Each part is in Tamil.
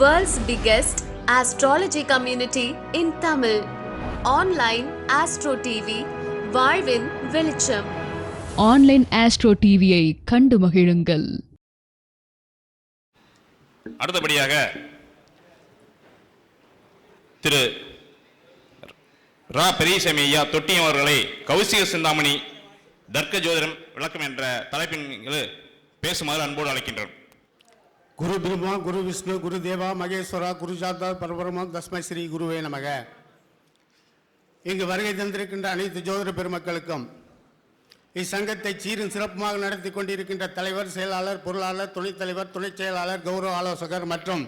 World's biggest astrology community in Tamil. Online Astro TV, வாழ்வின் வெளிச்சம். ஆன்லைன் ஆஸ்ட்ரோ டிவியை கண்டு மகிழுங்கள். அடுத்தபடியாக திரு ரா பெரியசாமி ஐயா தொட்டியம் அவர்களை கௌசிக சிந்தாமணி தர்க்க ஜோதிடம் விளக்கம் என்ற தலைப்பின் பேசுமாறு அன்போடு அழைக்கின்றோம். குரு பிரம்மா குரு விஷ்ணு குரு தேவா மகேஸ்வரா குரு சாத்தா பரபரமா தஸ்மை ஸ்ரீ குருவே நமக. இங்கு வருகை தந்திருக்கின்ற அனைத்து ஜோதிட பெருமக்களுக்கும் இச்சங்கத்தை சீரும் சிறப்புமாக நடத்தி கொண்டிருக்கின்ற தலைவர் செயலாளர் பொருளாளர் துணைத் தலைவர் துணைச் செயலாளர் கௌரவ ஆலோசகர் மற்றும்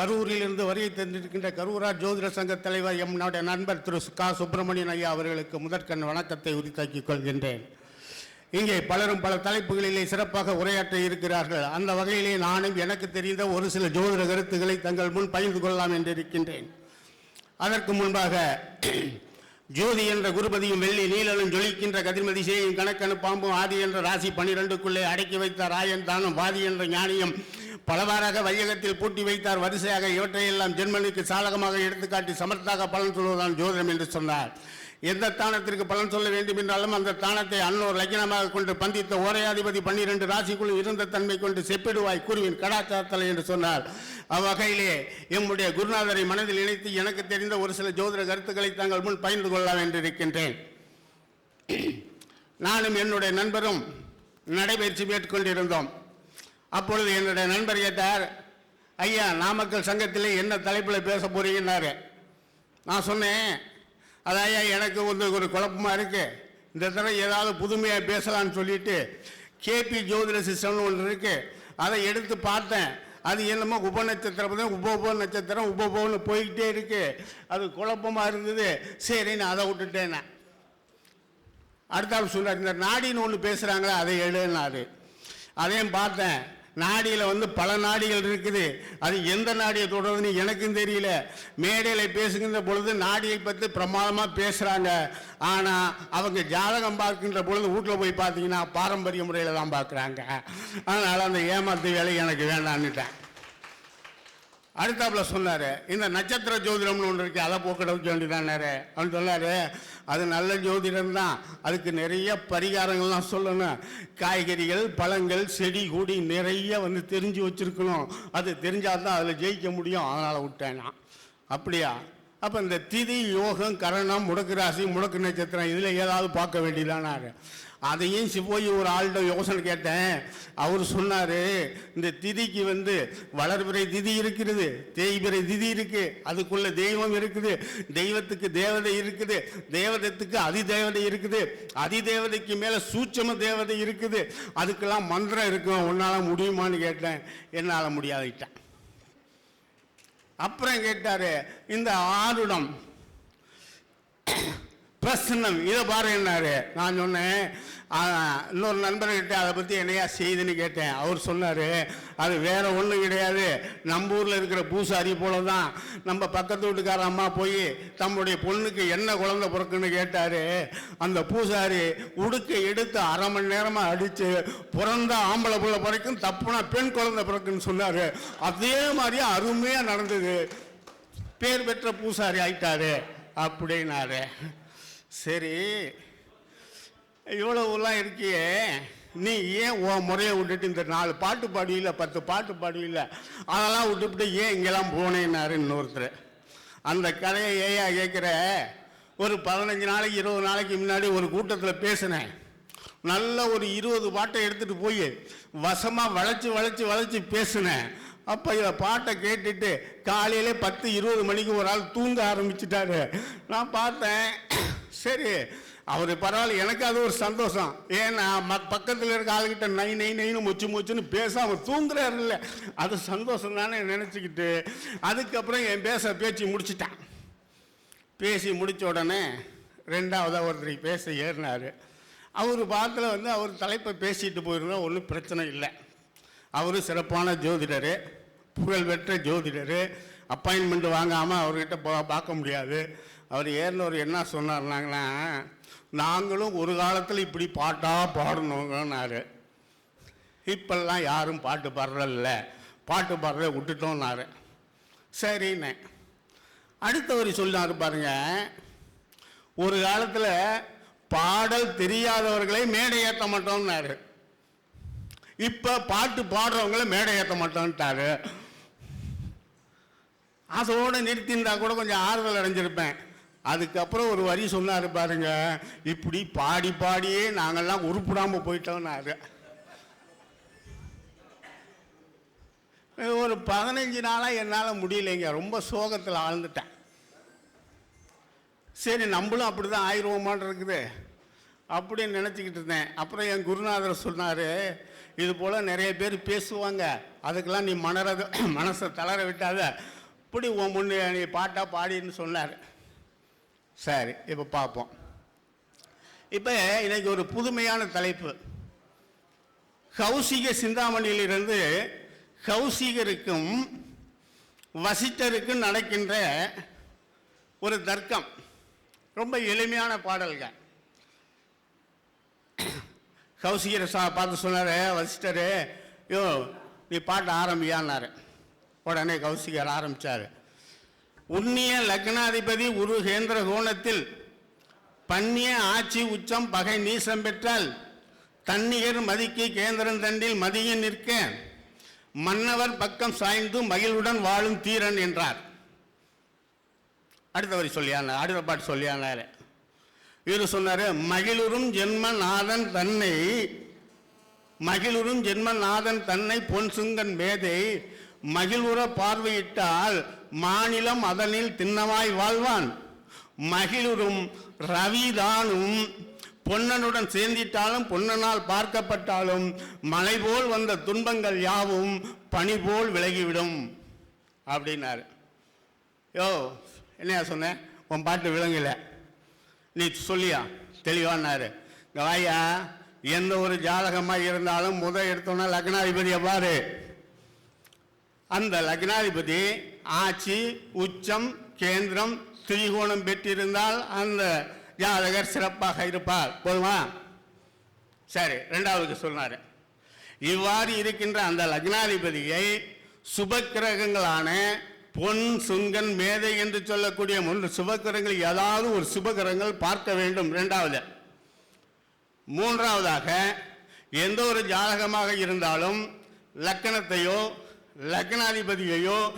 கரூரிலிருந்து வருகை தந்திருக்கின்ற கரூரா ஜோதிட சங்க தலைவர் எம்னுடைய நண்பர் திரு. கா. சுப்பிரமணியன் ஐயா அவர்களுக்கு முதற்கண் வணக்கத்தை உரித்தாக்கிக் கொள்கின்றேன். இங்கே பலரும் பல தலைப்புகளிலே சிறப்பாக உரையாற்ற இருக்கிறார்கள். அந்த வகையிலே நானும் எனக்கு தெரிந்த ஒரு சில ஜோதிட கருத்துக்களை தங்கள் முன் பகிர்ந்து கொள்ளலாம் என்றிருக்கின்றேன் அதற்கு முன்பாக ஜோதி என்ற குருபதியும் வெள்ளி நீலனும் ஜொலிக்கின்ற கதிர்மதி சேயும் கணக்கனு பாம்பும் ஆதி என்ற ராசி பனிரெண்டுக்குள்ளே அடக்கி வைத்த ராயன் தானும் வாதி என்ற ஞானியும் பலவாறாக வையகத்தில் பூட்டி வைத்தார். வரிசையாக இவற்றையெல்லாம் ஜென்மனுக்கு சாதகமாக எடுத்துக்காட்டி சமர்த்தாக பலன் சொல்வதுதான் ஜோதிடம் என்று சொன்னார். எந்த தானத்திற்கு பலன் சொல்ல வேண்டும் என்றாலும் அந்த தானத்தை அன்னோர் லக்கினமாக கொண்டு பந்தித்த ஓரையாதிபதி பன்னிரண்டு ராசிக்குழு இருந்த தன்மை கொண்டு செப்பிடுவாய் குருவின் கடாச்சாரத்தலை என்று சொன்னார். அவ்வகையிலே எம்முடைய குருநாதரை மனதில் இணைத்து எனக்கு தெரிந்த ஒரு சில ஜோதிட கருத்துக்களை தாங்கள் முன் பகிர்ந்து கொள்ளலாம் என்று இருக்கின்றேன். நானும் என்னுடைய நண்பரும் நடைபயிற்சி மேற்கொண்டிருந்தோம். அப்பொழுது என்னுடைய நண்பர் கேட்டார் ஐயா நாமக்கல் சங்கத்திலே என்ன தலைப்பில் பேச போறீங்கன்னாரு? நான் சொன்னேன் அதாயா எனக்கு வந்து ஒரு குழப்பமாக இருக்குது இந்த தடவை ஏதாவது புதுமையாக பேசலாம்னு சொல்லிட்டு கேபி ஜோதிட சிஸ்டம்னு ஒன்று இருக்குது அதை எடுத்து பார்த்தேன். அது என்னமோ உப நட்சத்திரம் தான் உபோபோ நட்சத்திரம் உப போய்கிட்டே இருக்குது அது குழப்பமாக இருந்தது. சரி நான் அதை விட்டுட்டேன் அடுத்தாள் சொல்றார் இந்த நாடின்னு ஒன்று பேசுகிறாங்களே அதை எழுதினாரு அதையும் பார்த்தேன். நாடியில் வந்து பல நாடிகள் இருக்குது. அது எந்த நாடியை தொடர்றதுன்னு எனக்கும் தெரியல. மேடையில் பேசுகின்ற பொழுது நாடியை பற்றி பிரமாதமாக பேசுகிறாங்க ஆனால் அவங்க ஜாதகம் பார்க்கின்ற பொழுது வீட்டில் போய் பார்த்தீங்கன்னா பாரம்பரிய முறையில் தான் பார்க்குறாங்க. அதனால் அந்த ஏமாத்து வேலை எனக்கு வேண்டான்னுட்டேன் அடுத்தாப்புல சொன்னார் இந்த நட்சத்திர ஜோதிடம்னு ஒன்று இருக்கு அதை போக்கிட வைக்க வேண்டியதானாரு அவன் சொன்னார் அது நல்ல ஜோதிடம் தான் அதுக்கு நிறைய பரிகாரங்கள்லாம் சொல்லணும். காய்கறிகள் பழங்கள் செடி கொடி நிறைய வந்து தெரிஞ்சு வச்சுருக்கணும். அது தெரிஞ்சாதான் அதில் ஜெயிக்க முடியும். அதனால் விட்டேன் நான். அப்படியா? அப்போ இந்த திதி யோகம் கரணம் முடக்கு ராசி முடக்கு நட்சத்திரம் இதில் ஏதாவது பார்க்க வேண்டியதானாரு அதையும் சி- போய் ஒரு ஆள்கிட்ட யோசனை கேட்டேன். அவர் சொன்னார் இந்த திதிக்கு வந்து வளர்பிறை திதி இருக்கிறது தேய்பிறை திதி இருக்குது அதுக்குள்ளே தெய்வம் இருக்குது தெய்வத்துக்கு தேவதை இருக்குது தேவதத்துக்கு அதிதேவதை இருக்குது அதிதேவதைக்கு மேலே சூட்சம தேவதை இருக்குது அதுக்கெல்லாம் மந்திரம் இருக்கும் உன்னால் முடியுமான்னு கேட்டேன். என்னால் முடியாதுட்டேன் அப்புறம் கேட்டார் இந்த ஆருடம் பிரசன்னம். இதை பாருன்னாரு நான் சொன்னேன். இன்னொரு நண்பர்கிட்ட அதை பற்றி என்னையா செய்துன்னு கேட்டேன். அவர் சொன்னார் அது வேற ஒன்றும் கிடையாது. நம்ம ஊரில் இருக்கிற பூசாரி போல தான் நம்ம பக்கத்து வீட்டுக்கார அம்மா போய் தம்முடைய பொண்ணுக்கு என்ன குழந்தை பிறக்குன்னு கேட்டார். அந்த பூசாரி உடுக்க எடுத்து அரை மணி நேரமாக அடித்து பிறந்த ஆம்பளை பிள்ளை பிறக்கும் தப்புனா பெண் குழந்தை பிறக்குன்னு சொன்னார். அதே மாதிரியே அருமையாக நடந்தது. பேர் பெற்ற பூசாரி ஆயிட்டாரு. அப்படின்னாரு. சரி. இவ்வளவுலாம் இருக்கியே. நீ ஏன் உன் முறையை விட்டுட்டு இந்த நாலு பாட்டு பாடுவில்ல பத்து பாட்டு பாடுவில்ல அதெல்லாம் விட்டுவிட்டு ஏன் இங்கெல்லாம் போனேன்னாரு இன்னொருத்தர். அந்த கதையை ஏயா கேட்குற ஒரு பதினஞ்சு நாளைக்கு இருபது நாளைக்கு முன்னாடி ஒரு கூட்டத்தில் பேசினேன். நல்ல ஒரு இருபது பாட்டை எடுத்துகிட்டு போய் வசமாக வளைச்சி வளைச்சி வளைச்சி பேசினேன். அப்போ இதை பாட்டை கேட்டுட்டு காலையிலே பத்து இருபது மணிக்கு ஒரு ஆள் தூங்க ஆரம்பிச்சிட்டாரு. நான் பார்த்தேன் சரி அவர் பரவாயில்ல எனக்கு அது ஒரு சந்தோஷம். ஏன்னா ம பக்கத்தில் இருக்க ஆளுகிட்ட நை நை நைன்னு முச்சு முச்சுன்னு பேச அவர் தூங்குறாரு இல்லை அது சந்தோஷம் தானே நினச்சிக்கிட்டு அதுக்கப்புறம் என் பேச பேச்சு முடிச்சிட்டான். பேசி முடித்த உடனே ரெண்டாவதாக ஒருத்தருக்கு பேச ஏறினார். அவர் பாத்தில் வந்து அவர் தலைப்பை பேசிட்டு போயிருந்தோம் ஒன்றும் பிரச்சனை இல்லை. அவர் சிறப்பான ஜோதிடர் புகழ்பெற்ற ஜோதிடர் அப்பாயின்மெண்ட் வாங்காமல் அவர்கிட்ட போ பார்க்க முடியாது. அவர் ஏறினவர் என்ன சொன்னார்னாங்கன்னா நாங்களும் ஒரு காலத்தில் இப்படி பாட்டாக பாடணுங்கன்னாரு. இப்பெல்லாம் யாரும் பாட்டு பாடுறதில்ல. பாட்டு பாடுறத விட்டுட்டோம்னாரு. சரின்னு. அடுத்தவர் சொன்னார் பாருங்க ஒரு காலத்தில் பாடல் தெரியாதவர்களை மேடை ஏற்ற மாட்டோம்னாரு. இப்போ பாட்டு பாடுறவங்கள மேடை ஏற்ற மாட்டோம்ட்டாரு. அதோடு நிறுத்தியிருந்தா கூட கொஞ்சம் ஆறுதல் அடைஞ்சிருப்பேன். அதுக்கப்புறம் ஒரு வரி சொன்னார் பாருங்க. இப்படி பாடி பாடியே நாங்கள்லாம் உருப்பிடாமல் போயிட்டோம்னாரு. ஒரு பதினஞ்சு நாளாக என்னால் முடியலைங்க. ரொம்ப சோகத்தில் ஆழ்ந்துட்டேன். சரி நம்மளும் அப்படி தான் ஆயிடுவோமான் இருக்குது. அப்படின்னு நினச்சிக்கிட்டு இருந்தேன். அப்புறம் என் குருநாதர் சொன்னார் இது போல் நிறைய பேர் பேசுவாங்க. அதுக்கெல்லாம் நீ மனரத மனசை தளர விட்டாத. இப்படி உன் முன்னே நீ பாட்டாக பாடின்னு சொன்னார். சரி இப்போ பார்ப்போம் இப்போ இன்றைக்கி ஒரு புதுமையான தலைப்பு. கௌசிக சிந்தாமணியிலிருந்து கௌசிகருக்கும் வசித்தருக்கும் நடக்கின்ற ஒரு தர்க்கம். ரொம்ப எளிமையான பாடல்கள். கௌசிகரை சா பார்த்து சொன்னார் வசிட்டரு யோ நீ பாட்டு ஆரம்பியான்னாரு. உடனே கௌசிகர் ஆரம்பித்தார் உன்னிய லக்னாதிபதி உரு கேந்திர கோணத்தில் பன்னிய ஆட்சி உச்சம் பகை நீசம் பெற்றால் தன்னிகர் மதிக்கு கேந்திரன் தண்டில் மதியின் நிற்க மன்னவர் பக்கம் சாய்ந்து மகிழ்வுடன் வாழும் தீரன் என்றார். அடுத்த வரி சொல்லியானார் அடுத்த பாட்டு சொல்லியானார். இவர் சொன்னார் மகிழுறும் ஜென்மநாதன் தன்னை மகிழுறும் ஜென்மநாதன் தன்னை பொன் சுங்கன் மேதை மகிழ்வுற பார்வையிட்டால் மாநிலம் அதனில் திண்ணமாய் வாழ்வான். மகிழுறும் ரவிதானும் பொன்னனுடன் சேர்ந்திட்டாலும் பொன்னனால் பார்க்கப்பட்டாலும் மலை போல் வந்த துன்பங்கள் யாவும் பனி போல் விலகிவிடும். அப்படின்னாரு. யோ என்னையா சொன்னேன் உன் பாட்டு விளங்கலை. நீ சொல்லியா? தெளிவானாரு இங்க வாயா எந்த ஒரு ஜாதகமாக இருந்தாலும் முத எடுத்தோன்னா லக்னாதிபதியை பாரு. அந்த லக்னாதிபதி ஆட்சி உச்சம் கேந்திரம் திரிகோணம் பெற்றிருந்தால் அந்த ஜாதகர் சிறப்பாக இருப்பார். போதுமா? சரி ரெண்டாவதுக்கு சொன்னார். இவ்வாறு இருக்கின்ற அந்த லக்னாதிபதியை சுபக்கிரகங்களான பொன் சுங்கன் மேதை என்று சொல்லக்கூடிய மூன்று சுபக்கிரகங்கள் ஏதாவது ஒரு சுபக்கிரகங்கள் பார்க்க வேண்டும். ரெண்டாவது. மூன்றாவதாக எந்த ஒரு ஜாதகமாக இருந்தாலும் லக்கணத்தையோ லக்னாதிபதியையோ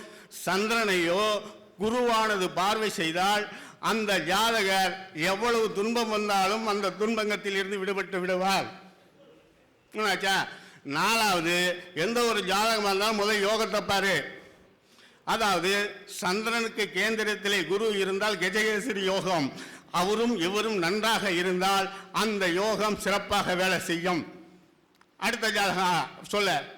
சந்திரனையோ குருவானது பார்வை செய்தால் அந்த ஜாதகர் எவ்வளவு துன்பம் வந்தாலும் அந்த துன்பங்கத்தில் இருந்து விடுபட்டு விடுவார். என்னாச்சா? நாலாவது எந்த ஒரு ஜாதகமாக இருந்தாலும் முதல் யோகத்தை பாரு. அதாவது சந்திரனுக்கு கேந்திரத்திலே குரு இருந்தால் கஜகேசரி யோகம். அவரும் இவரும் நன்றாக இருந்தால் அந்த யோகம் சிறப்பாக வேலை செய்யும். அடுத்த ஜாதகம் சொல்ல.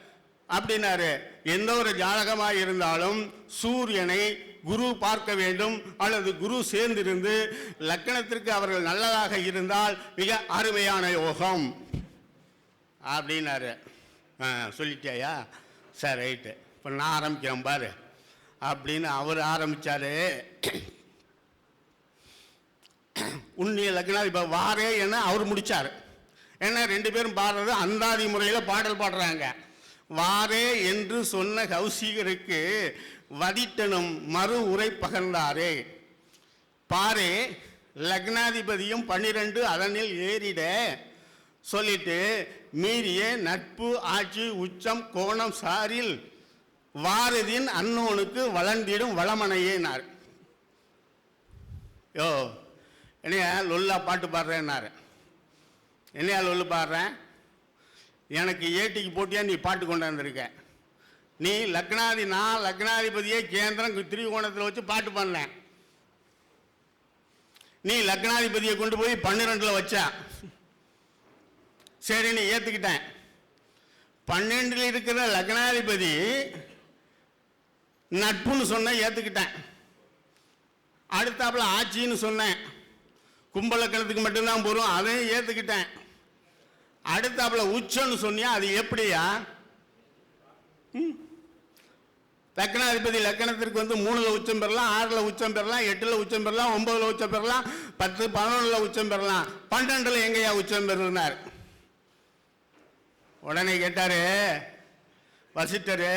அப்படின்னாரு. எந்த ஒரு ஜாதகமாக இருந்தாலும் சூரியனை குரு பார்க்க வேண்டும் அல்லது குரு சேர்ந்திருந்து லக்கணத்திற்கு அவர்கள் நல்லதாக இருந்தால் மிக அருமையான யோகம். அப்படின்னாரு. சொல்லிட்டியா சரி ரைட்டு. இப்போ நான் ஆரம்பிக்கிறேன் பாரு. அப்படின்னு அவர் ஆரம்பித்தார் உன்னிய லக்னாதி இப்போ வாரே என அவர் முடித்தார் ஏன்னா ரெண்டு பேரும் பாடுறது அந்தாதி முறையில் பாடல் பாடுறாங்க. வாரே என்று சொன்ன கௌசிகருக்கு வதிட்டனும் மறு உரை பகர்ந்தாரே. பாரே லக்னாதிபதியும் பன்னிரண்டு அதனில் ஏறிட சொல்லிட்டு மீறிய நட்பு ஆட்சி உச்சம் கோணம் சாரில் வாரதின் அன்னோனுக்கு வளர்ந்திடும் வளமனையேனார். யோ என்னையா லொல்லா பாட்டு பாடுறேன்னாரு. என்னையா லொல்லு பாடுறேன்? எனக்கு ஏட்டிக்கு போட்டியா நீ பாட்டு கொண்டாந்துருக்க. நீ லக்னாதி நான் லக்னாதிபதியே கேந்திரம் திரிகோணத்தில் வச்சு பாட்டு பண்ணேன் நீ லக்னாதிபதியை கொண்டு போய் பன்னிரெண்டில் வச்சா. சரி நீ ஏற்றுக்கிட்டேன் பன்னெண்டில் இருக்கிற லக்னாதிபதி நட்புன்னு சொன்ன ஏற்றுக்கிட்டேன் அடுத்தாப்புல ஆட்சின்னு சொன்னேன் கும்பலக்கணத்துக்கு மட்டும்தான் போகிறோம் அதையும் ஏற்றுக்கிட்டேன் அடுத்தாப்புல உச்சம்னு சொன்னியா அது எப்படியா? ம்? லக்னாதிபதி லக்கணத்திற்கு வந்து மூணுல உச்சம் பெறலாம் ஆறுல உச்சம் பெறலாம் எட்டுல உச்சம் பெறலாம் ஒன்பதுல உச்சம் பெறலாம் பத்து பதினொன்றுல உச்சம் பெறலாம். பன்னெண்டுல எங்கேயா உச்சம் பெறுனார்? உடனே கேட்டாரு வசிட்டரு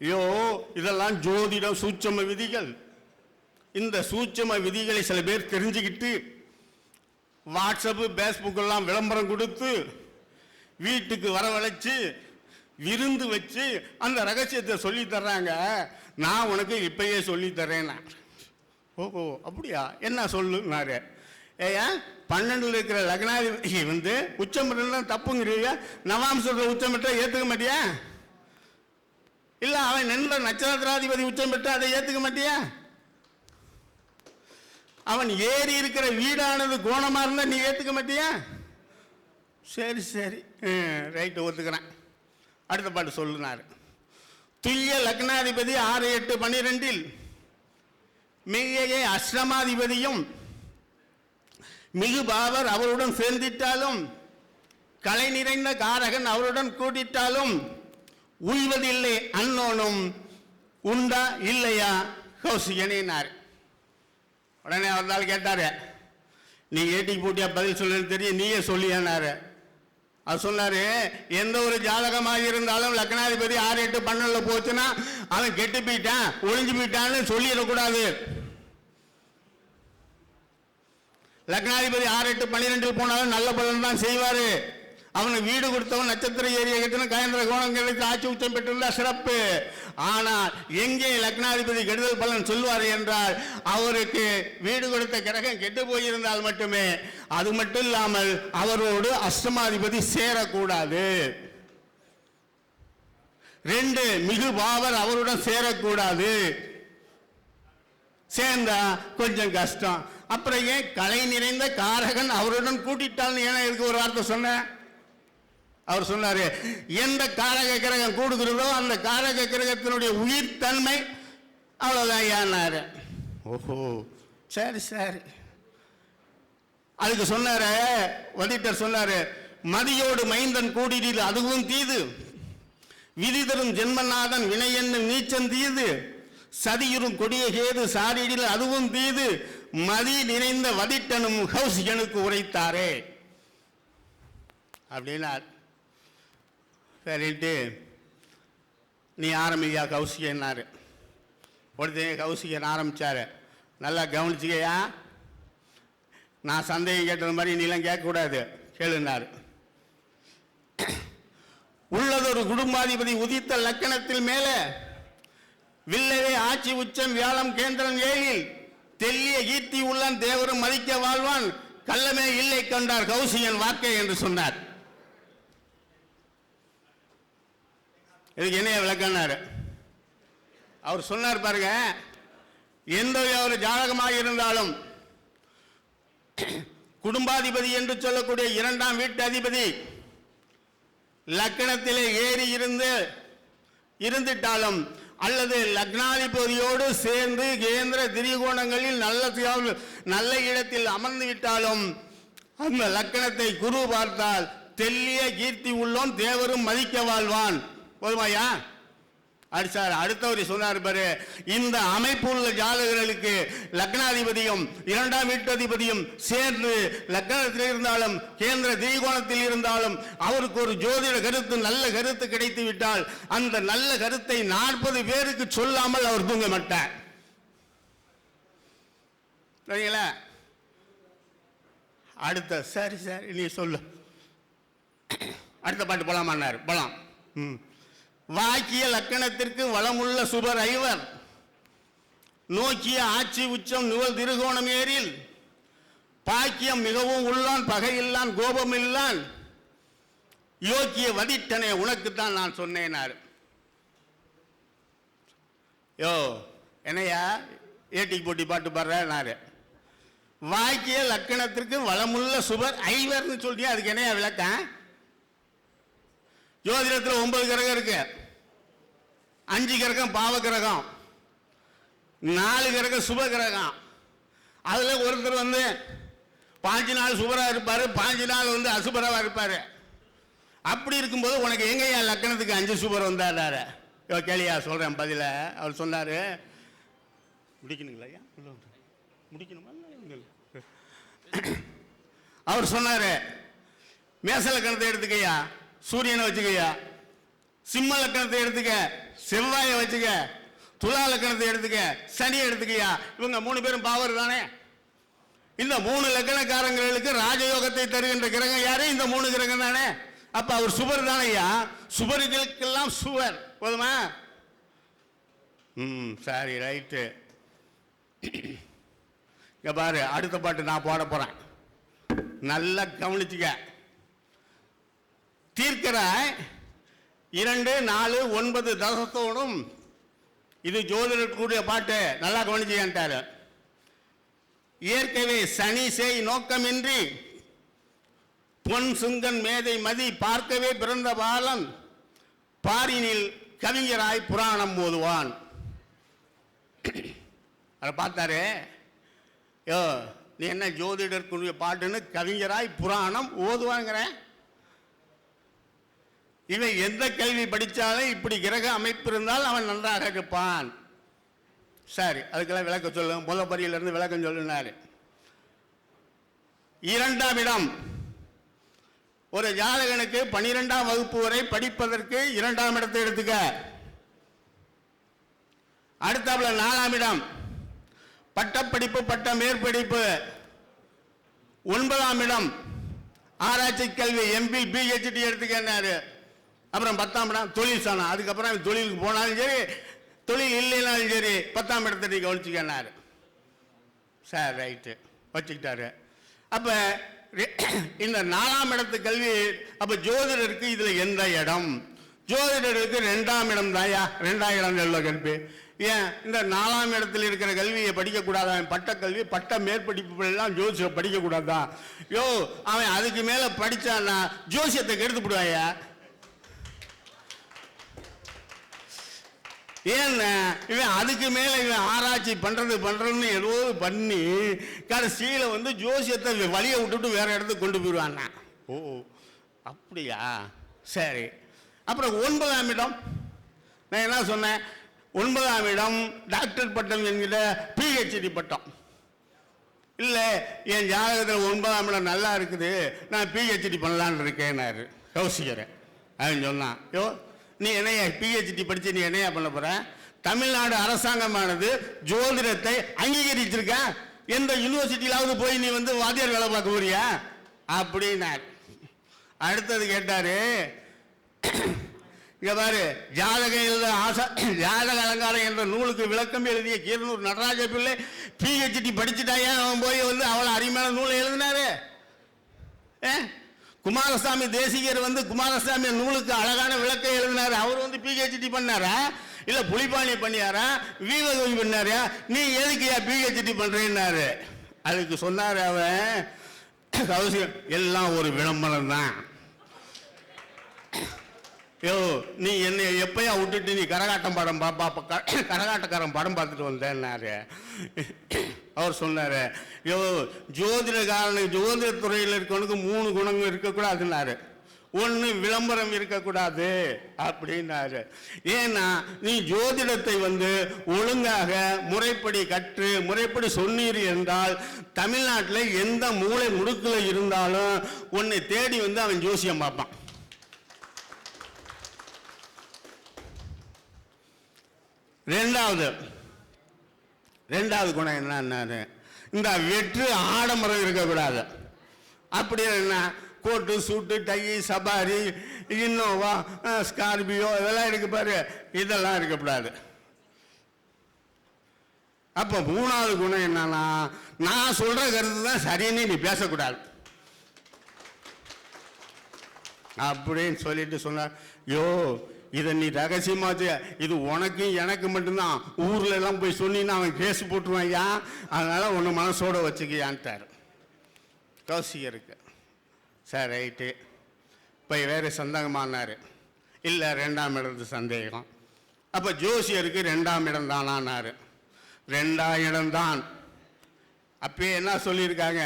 ஐயோ இதெல்லாம் ஜோதிடம் சூட்சம விதிகள். இந்த சூட்சம விதிகளை சில பேர் தெரிஞ்சுக்கிட்டு வாட்ஸ்அப்பு ஃபேஸ்புக்கெல்லாம் விளம்பரம் கொடுத்து வீட்டுக்கு வரவழைச்சு விருந்து வச்சு அந்த ரகசியத்தை சொல்லி தர்றாங்க. நான் உனக்கு இப்பயே சொல்லி தரேன் ஓஹோ அப்படியா? என்ன சொல்லுனாரு ஏயா பன்னெண்டுல இருக்கிற லக்னாதிபதி வந்து உச்சம் பெறலாம் தப்புங்கிறீங்க. நவாம் சொல்ற உச்சம் ஏத்துக்க மாட்டியா? இல்ல அவன் நின்ற நட்சத்திராதிபதி உச்சம் பெற்றா அதை ஏத்துக்க மாட்டியா? அவன் ஏறி இருக்கிற வீடானது கோணமா இருந்தா நீ ஏத்துக்க மாட்டியா? சரி சரி. ரைட்டு ஒத்துக்கிறேன். அடுத்த பாட்டு சொல்லுனாரு. துல்லிய லக்னாதிபதி ஆறு எட்டு பன்னிரெண்டில் மிகையே அஷ்டமாதிபதியும் மிகு பாவர் அவருடன் சேர்ந்திட்டாலும் கலை நிறைந்த காரகன் அவருடன் கூட்டிட்டாலும் உய்வதில்லை அன்னோனும் உண்டா இல்லையா? கௌசிகனார் உடனே அவர்தால் கேட்டார் நீ ஏட்டி போட்டியா? பதில் சொல்லுன்னு தெரியும். நீயே சொல்லியானாரு. அவர் சொன்னாரு எந்த ஒரு ஜாதகமாக இருந்தாலும் லக்னாதிபதி ஆறு எட்டு பன்னெண்டுல போச்சுன்னா அவன் கெட்டு போயிட்டான் ஒளிஞ்சு போயிட்டான்னு சொல்லிடக்கூடாது. லக்னாதிபதி ஆறு எட்டு பன்னிரெண்டில் போனாலும் நல்ல பலன் தான் செய்வாரு. அவனுக்கு வீடு கொடுத்தவன் நட்சத்திர ஏரிய கட்டணும் கயந்திர கோணம் கிடைத்து ஆட்சி உச்சம் பெற்றுள்ள சிறப்பு. ஆனால் எங்கே லக்னாதிபதி கெடுதல் பலன் சொல்வார் என்றால் அவருக்கு வீடு கொடுத்த கிரகம் கெட்டு போயிருந்தால் மட்டுமே. அது மட்டும் இல்லாமல் அவரோடு அஷ்டமாதிபதி சேரக்கூடாது. ரெண்டு மிகு பாவர் அவருடன் சேரக்கூடாது. சேர்ந்தா கொஞ்சம் கஷ்டம். அப்புறம் ஏன் கலை நிறைந்த காரகன் அவருடன் கூட்டிட்டால்னு ஏன்னா இதுக்கு ஒரு வார்த்தை சொன்னேன் அவர் சொன்னாரு எந்த காரக கிரகம் கூடுகிறதோ அந்த காரக கிரகத்தினுடைய உயிர் தன்மை அவ்வளவுதான் ஏன்னாரு ஓஹோ. சரி சரி. அதுக்கு சொன்னாரு வதிட்டர் சொன்னாரு மதியோடு மைந்தன் கூடிடில் அதுவும் தீது. விதி தரும் ஜென்மநாதன் வினை என்னும் நீச்சம் தீது. சதியுறும் கொடிய கேது சாரிடில் அதுவும் தீது. மதி நிறைந்த வதிட்டனும் கௌசிகனுக்கு உரைத்தாரே. அப்படின்னார். சரின்ட்டு நீ ஆரம்பியா கௌசிகன்னாரு. ஒருத்தன் கௌசிகன் ஆரம்பிச்சாரு. நல்லா கவனிச்சிக்கையா? நான் சந்தேகம் கேட்டது மாதிரி நீலாம் கேட்கக்கூடாது கேளுனார் உள்ளதொரு குடும்பாதிபதி உதித்த லக்கணத்தில் மேலே வில்லவே ஆட்சி உச்சம் வியாழம் கேந்திரன் ஏழில் தெல்லிய கீர்த்தி உள்ளன் தேவரும் மதிக்க வாழ்வான் கள்ளமே இல்லை கண்டார் கௌசியன் வாக்கை என்று சொன்னார். இதுக்கு என்ன விளக்கன்னாரு அவர் சொன்னார் பாருங்க எந்த ஒரு ஜாதகமாக இருந்தாலும் குடும்பாதிபதி என்று சொல்லக்கூடிய இரண்டாம் வீட்டு அதிபதி லக்கணத்திலே ஏறி இருந்து இருந்துட்டாலும் அல்லது லக்னாதிபதியோடு சேர்ந்து கேந்திர திரிகோணங்களில் நல்ல நல்ல இடத்தில் அமர்ந்து விட்டாலும் அந்த லக்கணத்தை குரு பார்த்தால் தெல்லிய கீர்த்தி உள்ளோன் தேவரும் மதிக்க வாழ்வான். போதுமாயா அடிச்சார் அடுத்தவர் சொன்னார் பாரு இந்த அமைப்பு உள்ள ஜாதகர்களுக்கு லக்னாதிபதியும் இரண்டாம் வீட்டதிபதியும் சேர்ந்து லக்னத்தில் இருந்தாலும் கேந்திர திரிகோணத்தில் இருந்தாலும் அவருக்கு ஒரு ஜோதிட கருத்து நல்ல கருத்து கிடைத்து விட்டால் அந்த நல்ல கருத்தை நாற்பது பேருக்கு சொல்லாமல் அவர் தூங்க மாட்டார். சரிங்களா? அடுத்த சரி சரி நீ சொல்லு. அடுத்த பாட்டு போலாமான்னார். போலாம். ம். வாக்கிய லக்கணத்திற்கு வளமுள்ள சுபர் ஐவர் நோக்கிய ஆட்சி உச்சம் நுவல் திருகோணம் ஏறில் பாக்கியம் மிகவும் உள்ளான் பகையில்லான் கோபம் இல்லான் யோக்கிய வதிட்டனே உனக்குத்தான் நான் சொன்னேனாரு. யோ என்னையா? ஏட்டிக்கு போட்டி பாட்டு பாடுறாரு வாக்கிய லக்கணத்திற்கு வளமுள்ள சுபர் ஐவர்னு சொல்லியா அதுக்கு என்னையா விளக்கம்? ஜோதிடத்தில் ஒன்பது கிரகம் இருக்கு. அஞ்சு கிரகம் பாவ கிரகம். நாலு கிரகம் சுப கிரகம். அதில் ஒருத்தர் வந்து பாஞ்சு நாள் சுபராக இருப்பார் பாஞ்சு நாள் வந்து அசுபராக இருப்பார். அப்படி இருக்கும்போது உனக்கு எங்கய்யா லக்கணத்துக்கு அஞ்சு சுபர் வந்தாரு யோ கேளியா சொல்கிறேன் பதில. அவர் சொன்னார். முடிக்கணுங்களா ஐயா? முடிக்கணுமா? அவர் சொன்னார் மேச லக்கணத்தை எடுத்துக்கய்யா. சூரியனை வச்சுக்கய்யா சிம்ம லக்கணத்தை எடுத்துக்க செவ்வாயை வச்சுக்க துலா லக்கணத்தை எடுத்துக்க சனியை எடுத்துக்கயா. இவங்க மூணு பேரும் பாவர் தானே. இந்த மூணு லக்கணக்காரங்களுக்கு ராஜயோகத்தை தருகின்ற கிரகம் யாரு? இந்த மூணு கிரகம் தானே. அப்ப அவர் சுபர் தானையா சுபர்களுக்கெல்லாம் சுவர். போதுமா? ம் சரி ரைட்டு இங்க பாரு அடுத்த பாட்டு நான் போட போறேன். நல்லா கவனிச்சுக்க. தீர்க்கிறாய். இரண்டு நாலு ஒன்பது தசத்தோடும் இது ஜோதிடக்கூடிய பாட்டு. நல்லா கவனிச்சுக்கிட்டாரு இயற்கவே சனி செய் நோக்கமின்றி பொன் சுங்கன் மேதை மதி பார்க்கவே பிறந்த பாலன் பாரினில் கவிஞராய் புராணம் ஓதுவான். அதை பார்த்தாரு. யோ நீ என்ன ஜோதிடருக்குரிய பாட்டுன்னு கவிஞராய் புராணம் ஓதுவாங்கிறேன் இவன் எந்த கல்வி படித்தாலும் இப்படி கிரக அமைப்பு இருந்தால் அவன் நன்றாக இருப்பான். சரி அதுக்கெல்லாம் விளக்கம் சொல்லுங்க முதல் பரியிலிருந்து விளக்கம் சொல்லினார். இரண்டாம் இடம். ஒரு ஜாதகனுக்கு பனிரெண்டாம் வகுப்பு வரை படிப்பதற்கு இரண்டாம் இடத்தை எடுத்துக்க. அடுத்தாப்புல நாலாம் இடம். பட்டப்படிப்பு பட்ட மேற்படிப்பு. ஒன்பதாம் இடம். ஆராய்ச்சி கல்வி எம்பி பிஹெச்டி எடுத்துக்கன்னாரு அப்புறம் பத்தாம் இடம் தொழில் சாணம். அதுக்கப்புறம் தொழிலுக்கு போனாலும் சரி தொழில் இல்லைனாலும் சரி பத்தாம் இடத்தை நீ கவனிச்சுக்கன்னாரு. Sir right வச்சுக்கிட்டாரு. அப்போ இந்த நாலாம் இடத்து கல்வி அப்போ ஜோதிடருக்கு இதில் எந்த இடம்? ஜோதிடருக்கு ரெண்டாம் இடம் தாயா ரெண்டாம் இடம் உள்ள கல்வி. ஏன்? இந்த நாலாம் இடத்துல இருக்கிற கல்வியை படிக்கக்கூடாதா? அவன் பட்ட கல்வி பட்ட மேற்படிப்பு எல்லாம் ஜோசியம் படிக்கக்கூடாதா? யோ அவன் அதுக்கு மேலே படித்தான்னா ஜோசியத்தை கெடுத்து விடுவாயா? ஏன்னா இவன் அதுக்கு மேல இவன் ஆராய்ச்சி பண்றது பண்றதுன்னு ஏதோ பண்ணி கடைசியில வந்து ஜோசியத்தை வழியை விட்டுட்டு வேற இடத்துக்கு கொண்டு போயிடுவான்னா ஓ அப்படியா? சரி. அப்புறம் ஒன்பதாம் இடம். நான் என்ன சொன்னேன்? ஒன்பதாம் இடம் டாக்டர் பட்டம் என்கிற பிஹெச்டி பட்டம். இல்லை என் ஜாதகத்தில் ஒன்பதாம் இடம் நல்லா இருக்குது. நான் பிஹெச்டி பண்ணலான்னு இருக்கேன்னாரு. யோசிக்கிறேன் அவன் சொன்னான் யோ நீ என்னையா பிஹெச்டி படித்து நீ என்னையா பண்ண போகிற தமிழ்நாடு அரசாங்கமானது ஜோதிடத்தை அங்கீகரிச்சிருக்க? எந்த யூனிவர்சிட்டியிலாவது போய் நீ வந்து வாத்தியார் வேலை பார்க்க போறியா? அப்படின்னார். அடுத்தது கேட்டாரு இங்க பாரு ஜாதக எழுத ஆசா ஜாதக அலங்காரம் என்ற நூலுக்கு விளக்கம் எழுதிய கீரனூர் நடராஜ பிள்ளை பிஹெச்டி படிச்சுட்டாயா? அவன் போய் வந்து அவ்வளோ அருமையான நூலை எழுதினாரு. ஏ? குமாரசாமி தேசிகர் வந்து குமாரசாமி நூலுக்கு அழகான விளக்கை எழுதினார். அவர் வந்து பிஹெச்டி பண்ணாரா? இல்ல புலிபாணி பண்ணியாரா? வீவகவி பண்ணாரா? நீ எதுக்குயா பிஹெச்டி பண்றேன்னாரு. அதுக்கு சொன்னார் அவன் கௌசிகம் எல்லாம் ஒரு விளம்பரம் தான் யோ நீ என்னை எப்பயா விட்டுட்டு நீ கரகாட்டம் படம் பாப்பா கரகாட்டக்காரன் படம் பார்த்துட்டு வந்தேன்னாரு. அவர் சொன்னார் யோ ஜோதிடக்காரனுக்கு ஜோதிட துறையில் இருக்கவனுக்கு மூணு குணங்கள் இருக்கக்கூடாதுன்னாரு. ஒன்று விளம்பரம் இருக்கக்கூடாது அப்படின்னாரு. ஏன்னா நீ ஜோதிடத்தை வந்து ஒழுங்காக முறைப்படி கற்று முறைப்படி சொன்னீர் என்றால் தமிழ்நாட்டில் எந்த மூளை முடுக்கில் இருந்தாலும் உன்னை தேடி வந்து அவன் ஜோசியம் பார்ப்பான். ரெண்டாவது ரெண்டாவது குணம் என்னன்னாரு இந்த வெற்று ஆடம்பரம் இருக்கக்கூடாது. அப்படி என்ன கோட்டு சூட்டு டை சபாரி இன்னோவா ஸ்கார்பியோ இதெல்லாம் இருக்கு பாரு. இதெல்லாம் இருக்கக்கூடாது. அப்போ மூணாவது குணம் என்னன்னா நான் சொல்ற கருத்து தான் சரின்னு நீ பேசக்கூடாது. அப்படின்னு சொல்லிட்டு சொன்னார். யோ இதை நீ ரகசியமாக இது உனக்கும் எனக்கு மட்டும்தான். ஊரில் எல்லாம் போய் சொன்னீங்கன்னா அவன் கேஸ் போட்டுருவான் ஐயா. அதனால் ஒன்று மனசோட வச்சுக்கியான்ட்டார். கௌசிகருக்கு சார் ரைட்டு இப்போ வேறு சந்தேகமானார். இல்லை ரெண்டாம் இடத்து சந்தேகம். அப்போ ஜோசியருக்கு ரெண்டாம் இடம் தானான்னாரு ரெண்டாம் இடம்தான் அப்பயே என்ன சொல்லியிருக்காங்க?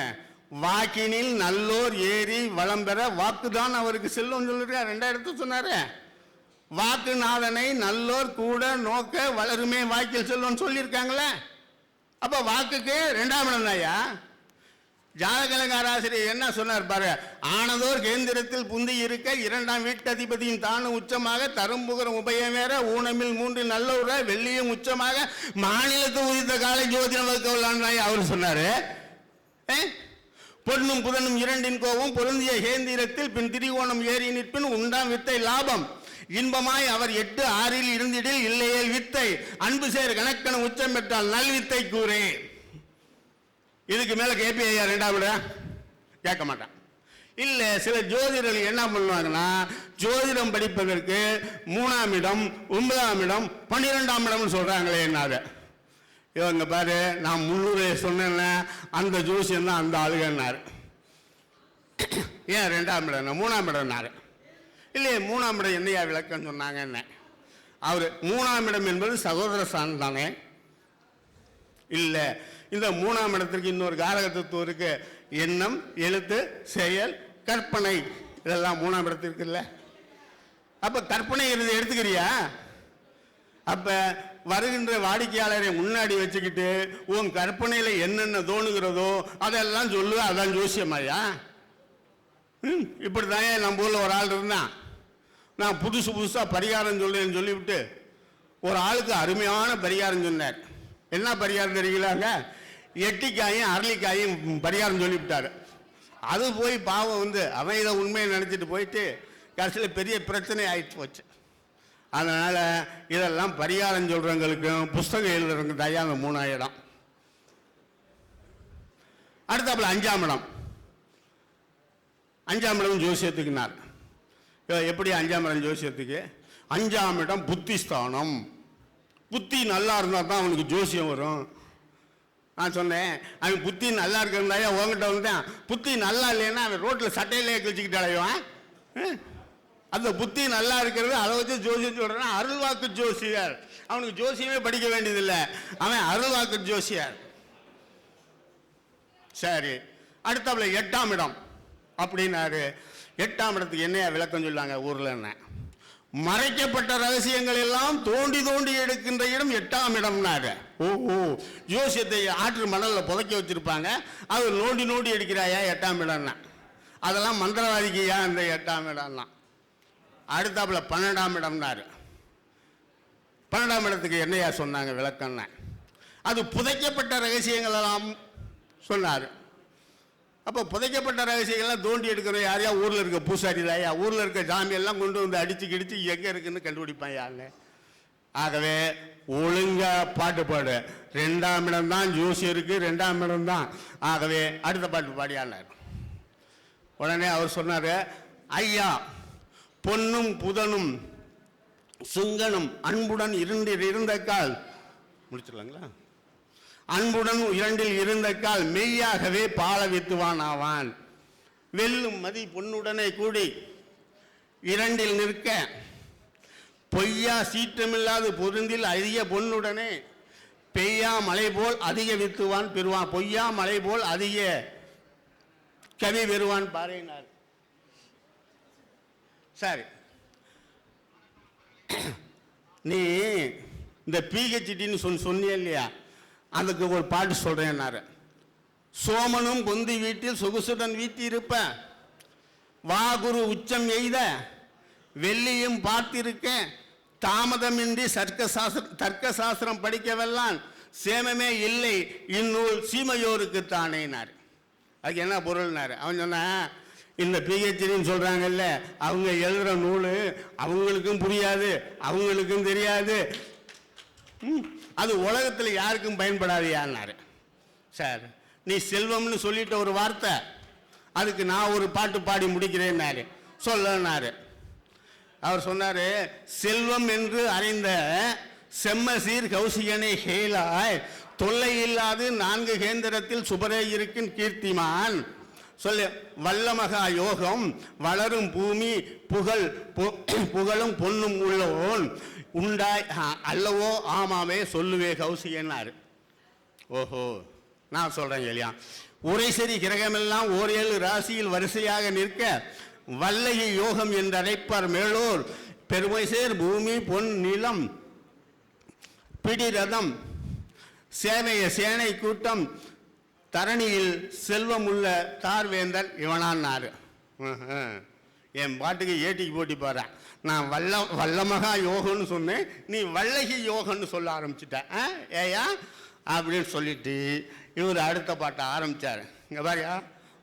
வாக்கினில் நல்லோர் ஏறி வளம் பெற வாக்குதான் அவருக்கு செல்லும் சொல்லியிருக்காரு. ரெண்டாயிரத்து சொன்னார். வாக்குநாதனை நல்லோர் கூட நோக்க வளருமே வாக்கில் செல்வன் சொல்லியிருக்காங்களே. அப்போ வாக்குக்கு ரெண்டாம் இடம் தாயா ஆசிரியர் என்ன சொன்னார் பாரு ஆனதோர் கேந்திரத்தில் புந்தி இருக்க இரண்டாம் வீட்டதிபதியின் தானும் உச்சமாக தரும்புகிற உபயம் வேற ஊனமில் மூன்றில் நல்ல வெள்ளியும் உச்சமாக மாநிலத்து உதித்த காலை ஜோதிடம் வகுக்கலான்னு அவர் சொன்னாரு. ஏ? பொன்னும் புதனும் இரண்டின் கோவம் பொருந்திய கேந்திரத்தில் பின் திரிகோணம் ஏறி நிற்பின் உண்டாம் வித்தை லாபம். இன்பமாய் அவர் எட்டு ஆறில் இருந்திடில் இல்லையே வித்தை. அன்பு சேர் கணக்கன உச்சம் பெற்றால் நல்வித்தை கூறே இதுக்கு மேல கேபி ஐயா விட. கேட்க மாட்டான். இல்ல சில ஜோதிடர்கள் என்ன பண்ணுவாங்கன்னா ஜோதிடம் படிப்பதற்கு மூணாம் இடம் ஒன்பதாம் இடம் பன்னிரெண்டாம் இடம்னு சொல்றாங்களே என்னாத. இவங்க பாரு நான் முன்னூறு சொன்னேன்ல அந்த ஜோசியம் தான் அந்த ஆளுகன்னாரு ஏன் ரெண்டாம் இடம் மூணாம் இடம்னாரு இல்லையே மூணாம் இடம் என்னையா விளக்கம் சொன்னாங்க என்ன? அவர் மூணாம் இடம் என்பது சகோதர ஸ்தானம் தானே? இல்லை இந்த மூணாம் இடத்திற்கு இன்னொரு காரக இருக்கு. எண்ணம் எழுத்து செயல் கற்பனை. இதெல்லாம் மூணாம் இடத்திற்கு இல்லை. அப்போ கற்பனை இருந்து எடுத்துக்கிறியா? அப்போ வருகின்ற வாடிக்கையாளரை முன்னாடி வச்சுக்கிட்டு உன் கற்பனையில் என்னென்ன தோணுகிறதோ அதெல்லாம் சொல்லு அதான் ஜோசியமாயா ம், இப்படிதான் நம்ம ஊரில் ஒரு ஆள் இருந்தான். நான் புதுசு புதுசாக பரிகாரம் சொல்லுன்னு சொல்லிவிட்டு ஒரு ஆளுக்கு அருமையான பரிகாரம் சொன்னார். என்ன பரிகாரம் தெரியுங்களாங்க எட்டிக்காயும் அரளிக்காயும் பரிகாரம் சொல்லிவிட்டாரு. அது போய் பாவம் வந்து அவன் இதை உண்மையை நினச்சிட்டு போயிட்டு கடைசியில் பெரிய பிரச்சனை ஆயிட்டு போச்சு. அதனால் இதெல்லாம் பரிகாரம் சொல்கிறவங்களுக்கும் புஸ்தகம் எழுதுறவங்க தயா அந்த மூணாயிரம். அடுத்தாப்புல அஞ்சாம் இடம். அஞ்சாம் இடம் ஜோசியத்துக்குனார். எப்படி அஞ்சாம் இடம் ஜோசியத்துக்கு? அஞ்சாம் இடம் புத்திஸ்தானம். புத்தி நல்லா இருந்தால் தான் அவனுக்கு ஜோசியம் வரும். நான் சொன்னேன் அவன் புத்தி நல்லா இருக்கிறதாயா உங்ககிட்ட வந்தேன். புத்தி நல்லா இல்லைன்னா அவன் ரோட்டில் சட்டையிலே கிழிச்சிக்கிட்டு அடைவான் அந்த புத்தி நல்லா இருக்கிறது அதை வச்சு ஜோசியம் சொல்கிறான் அருள்வாக்கு ஜோசியர். அவனுக்கு ஜோசியமே படிக்க வேண்டியதில்லை. அவன் அருள்வாக்கு ஜோசியர். சரி அடுத்தவளை எட்டாம் இடம். அப்படின்னாரு. எட்டாம் இடத்துக்கு என்னையா விளக்கம் சொல்லாங்க ஊரில் என்ன? மறைக்கப்பட்ட ரகசியங்கள் எல்லாம் தோண்டி தோண்டி எடுக்கின்ற இடம் எட்டாம் இடம்னாரு. ஓ ஓ ஜோசியத்தை ஆற்று மணலில் புதைக்க வச்சிருப்பாங்க. அது நோண்டி நோண்டி எடுக்கிறாயா எட்டாம் இடம்னா? அதெல்லாம் மந்திரவாதிக்கையா இந்த எட்டாம் இடம்னா? அடுத்தாப்புல பன்னெண்டாம் இடம்னாரு. பன்னெண்டாம் இடத்துக்கு என்னையா சொன்னாங்க விளக்கம்னா? அது புதைக்கப்பட்ட ரகசியங்கள் எல்லாம் சொன்னார். அப்போ புதைக்கப்பட்ட ரகசியங்கள்லாம் தோண்டி எடுக்கிற யாரையா ஊரில் இருக்க பூசாரி தாயா ஊரில் இருக்க ஜாமியெல்லாம் கொண்டு வந்து அடித்து கிடித்து எங்கே இருக்குன்னு கண்டுபிடிப்பான் யாருங்க? ஆகவே ஒழுங்காக பாட்டு பாடு. ரெண்டாம் இடம் தான் ஜோசியருக்கு ரெண்டாம் இடம் தான். ஆகவே அடுத்த பாட்டு பாடியானார். உடனே அவர் சொன்னார் ஐயா பொன்னும் புதனும் சுங்கனும் அன்புடன் இருண்டில் இருந்த கால். முடிச்சிடலாங்களா? அன்புடன் இரண்டில் இருந்த கால் மெய்யாகவே பால வித்துவான் ஆவான். வெல்லும் மதி பொன்னுடனே கூடி இரண்டில் நிற்க பொய்யா சீற்றமில்லாது பொருந்தில் அதிக பொன்னுடனே பெய்யா மலை போல் அதிக வித்துவான் பெறுவான் பொய்யா மலை போல் அதிக கவி பெறுவான் பாறையினார் சரி. நீ இந்த பிஹெச்டின்னு சொல் சொன்னிய இல்லையா? அதுக்கு ஒரு பாட்டு சொல்கிறேன்னாரு சோமனும் பொந்தி வீட்டில் சொகுசுடன் வீட்டிருப்ப இருப்பேன் வாகுரு உச்சம் எய்த. வெள்ளியும் பார்த்திருக்கேன். தாமதமின்றி சர்க்க சாஸ்திரம் தர்க்க சாஸ்திரம் படிக்கவெல்லாம் சேமமே இல்லை. இந்நூல் சீமையோருக்கு தானேனார். அதுக்கு என்ன பொருள்னாரு? அவன் சொன்னான் இந்த பிஹெச்டின்னு சொல்கிறாங்கல்ல அவங்க எழுதுகிற நூல் அவங்களுக்கும் புரியாது அவங்களுக்கும் தெரியாது. ம், அது உலகத்தில் யாருக்கும் பயன்படாதியான்னாரு சார் நீ செல்வம்னு சொல்லிட்ட ஒரு வார்த்தை அதுக்கு நான் ஒரு பாட்டு பாடி முடிக்கிறேன்னாரு. சொல்லனாரு அவர் சொன்னார் செல்வம் என்று அறிந்த செம்மசீர் கௌசிகனை ஹேலாய் தொல்லை இல்லாது நான்கு கேந்திரத்தில் சுபரே இருக்கின் கீர்த்திமான். சொல்ல வல்லமகா யோகம் வளரும் பூமி புகழ் பு- புகழும் பொன்னும் உள்ளோன் உண்டாய் அல்லவோ ஆமாவே சொல்லுவே கௌசிகன்னாரு. ஓஹோ நான் சொல்கிறேன் எலியா உரை சரி கிரகமெல்லாம் ஓர் ஏழு ராசியில் வரிசையாக நிற்க வல்லகி யோகம் என்று அழைப்பார் மேலோர். பெருமை சேர் பூமி பொன் நிலம் பிடி ரதம் சேனைய சேனை கூட்டம் தரணியில் செல்வம் உள்ள தார்வேந்தன் இவனான்னாரு என் பாட்டுக்கு ஏட்டிக்கு போட்டி போகிறேன் நான் வல்ல வல்லமகா யோகன்னு சொன்னேன். நீ வல்லகி யோகன்னு சொல்ல ஆரம்பிச்சிட்ட. ஏயா? அப்படின்னு சொல்லிட்டு இவர் அடுத்த பாட்டை ஆரம்பித்தார் இங்கே பாரியா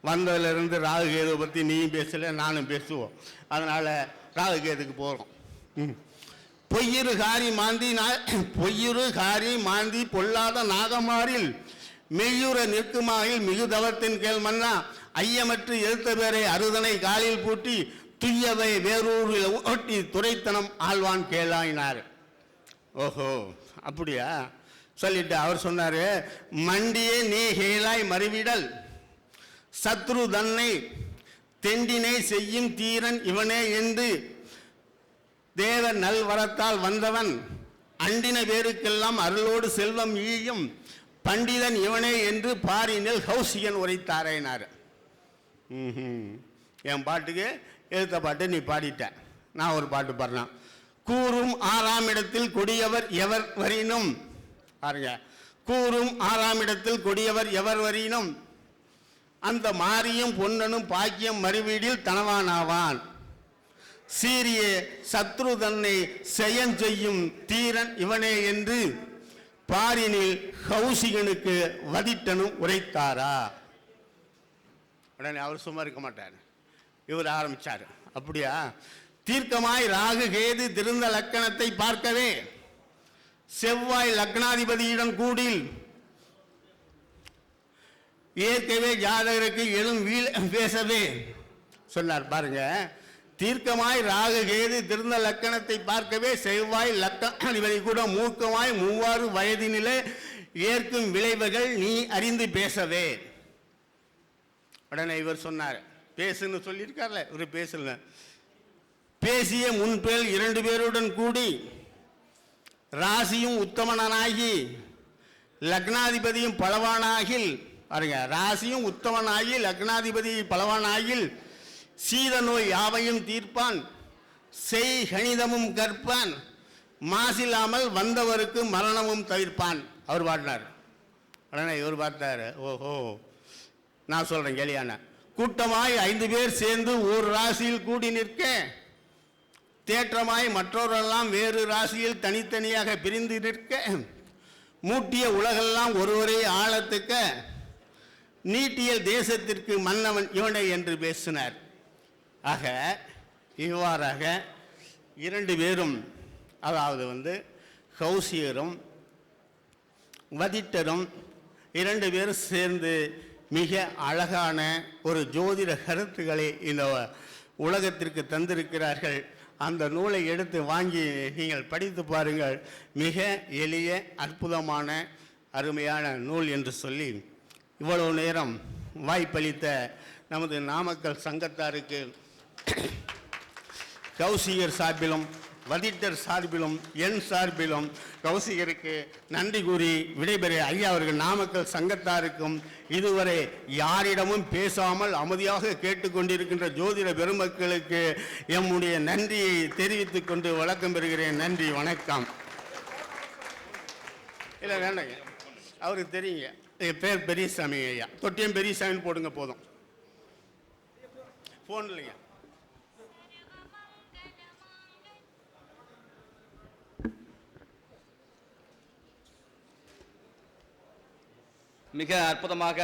வந்ததுலேருந்து ராகுகேதுவை பற்றி நீயும் பேசல நானும் பேசுவோம். அதனால் ராகு கேதுக்கு போகிறோம் ம். பொய்யிரு காரி மாந்தி நா- பொய்யிரு காரி மாந்தி பொல்லாத நாகமாரில் மெய்யுற நிற்குமாயில் மிகுதவத்தின் கேள் மன்னா ஐயமற்று எழுத்த பேரை அறுதனை காலில் பூட்டி துய்யவை வேறூரில் ஓட்டி துரைத்தனம் ஆழ்வான் கேளாயினார். ஓஹோ அப்படியா? சொல்லிட்டு அவர் சொன்னார் மண்டியே நீ ஹேலாய் மறுவிடல். சத்ரு தன்னை தெண்டினை செய்யும் தீரன் இவனே என்று தேவ நல்வரத்தால் வந்தவன். அண்டின பேருக்கெல்லாம் அருளோடு செல்வம் ஈயும் பண்டிதன் இவனே என்று பாரினில் ஹவுசியன் உரைத்தாரேனார். ம்ஹும். என் பாட்டுக்கு? எழுத்த பாட்டு நீ பாடிட்ட. நான் ஒரு பாட்டு பாடுறேன். கூறும் ஆறாம் இடத்தில் கொடியவர் எவர் வரினும்? பாருங்க. கூறும் ஆறாம் இடத்தில் கொடியவர் எவர் வரினும்? அந்த மாரியும் பொன்னனும் பாக்கியம் மறுவீடில் தனவானாவான். சீரிய சத்ரு தன்னை செயன் செய்யும் தீரன் இவனே என்று பாரினில் கௌசிகனுக்கு வதிட்டனும் உரைத்தாரா? உடனே அவர் சும்மா இருக்க மாட்டார். இவர் ஆரம்பிச்சார். அப்படியா? தீர்க்கமாய் ராகு கேது திருந்த லக்கணத்தை பார்க்கவே செவ்வாய் லக்னாதிபதியிடம் கூடில். ஏற்கவே ஜாதகருக்கு எழும் வீழ பேசவே. சொன்னார் பாருங்க. தீர்க்கமாய் ராகு கேது திருந்த லக்கணத்தை பார்க்கவே செவ்வாய் லக்கணாதிபதி கூட மூக்கமாய் மூவாறு வயதினிலே ஏற்கும் விளைவுகள் நீ அறிந்து பேசவே. உடனே இவர் சொன்னார் பேசுன்னு சொல்லியிருக்கார்ல இவர் பேசல. பேசிய முன்பேல் இரண்டு பேருடன் கூடி ராசியும் உத்தமனாகி லக்னாதிபதியும் பலவானாகில் பாருங்க ராசியும் உத்தமனாகி லக்னாதிபதி பலவானாகில் சீத நோய் யாவையும் தீர்ப்பான் செய் கணிதமும் கற்பான் மாசில்லாமல் வந்தவருக்கு மரணமும் தவிர்ப்பான். அவர் பாடினார். உடனே இவர் பார்த்தாரு ஓஹோ. நான் சொல்கிறேன் கேளியான கூட்டமாய் ஐந்து பேர் சேர்ந்து ஒரு ராசியில் கூடி நிற்க தேற்றமாய் மற்றவரெல்லாம் வேறு ராசியில் தனித்தனியாக பிரிந்து நிற்க மூட்டிய உலகெல்லாம் ஒருவரே ஆழத்துக்க நீட்டியல் தேசத்திற்கு மன்னவன் இவனை என்று பேசினார். ஆக இவ்வாறாக இரண்டு பேரும் அதாவது வந்து ஹவுசியரும் வதிட்டரும் இரண்டு பேரும் சேர்ந்து மிக அழகான ஒரு ஜோதிட கருத்துக்களை இந்த உலகத்திற்கு தந்திருக்கிறார்கள். அந்த நூலை எடுத்து வாங்கி நீங்கள் படித்து பாருங்கள். மிக எளிய அற்புதமான அருமையான நூல் என்று சொல்லி இவ்வளவு நேரம் வாய்ப்பளித்த நமது நாமக்கல் சங்கத்தாருக்கு கௌசிகர் சார்பிலும் வதிட்டர் சார்பிலும் என் சார்பிலும் கௌசிகருக்கு நன்றி கூறி விடைபெற ஐயா அவர்கள் நாமக்கல் சங்கத்தாருக்கும் இதுவரை யாரிடமும் பேசாமல் அமைதியாக கேட்டுக்கொண்டிருக்கின்ற ஜோதிட பெருமக்களுக்கு எம்முடைய நன்றியை தெரிவித்துக் கொண்டு வழக்கம் பெறுகிறேன். நன்றி வணக்கம். இல்லை வேண்டாங்க அவருக்கு தெரியுங்க. என் பேர் பெரியசாமி ஐயா. தொட்டியம் பெரியசாமின்னு போடுங்க போதும். ஃபோன் இல்லைங்க. மிக அற்புதமாக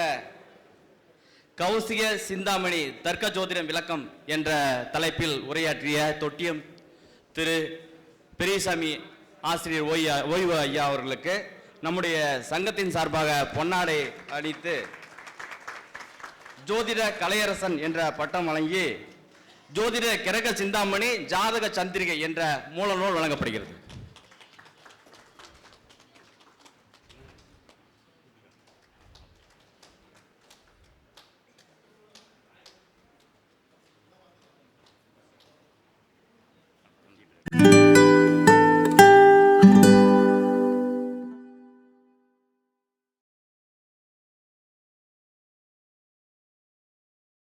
கௌசிக சிந்தாமணி தர்க்க ஜோதிடம் விளக்கம் என்ற தலைப்பில் உரையாற்றிய தொட்டியம் திரு பெரியசாமி ஆசிரியர் ஓய்யா ஓய்வு ஐயா அவர்களுக்கு நம்முடைய சங்கத்தின் சார்பாக பொன்னாடை அளித்து ஜோதிட கலையரசன் என்ற பட்டம் வழங்கி ஜோதிட கிரக சிந்தாமணி ஜாதக சந்திரிகை என்ற மூல நூல் வழங்கப்படுகிறது.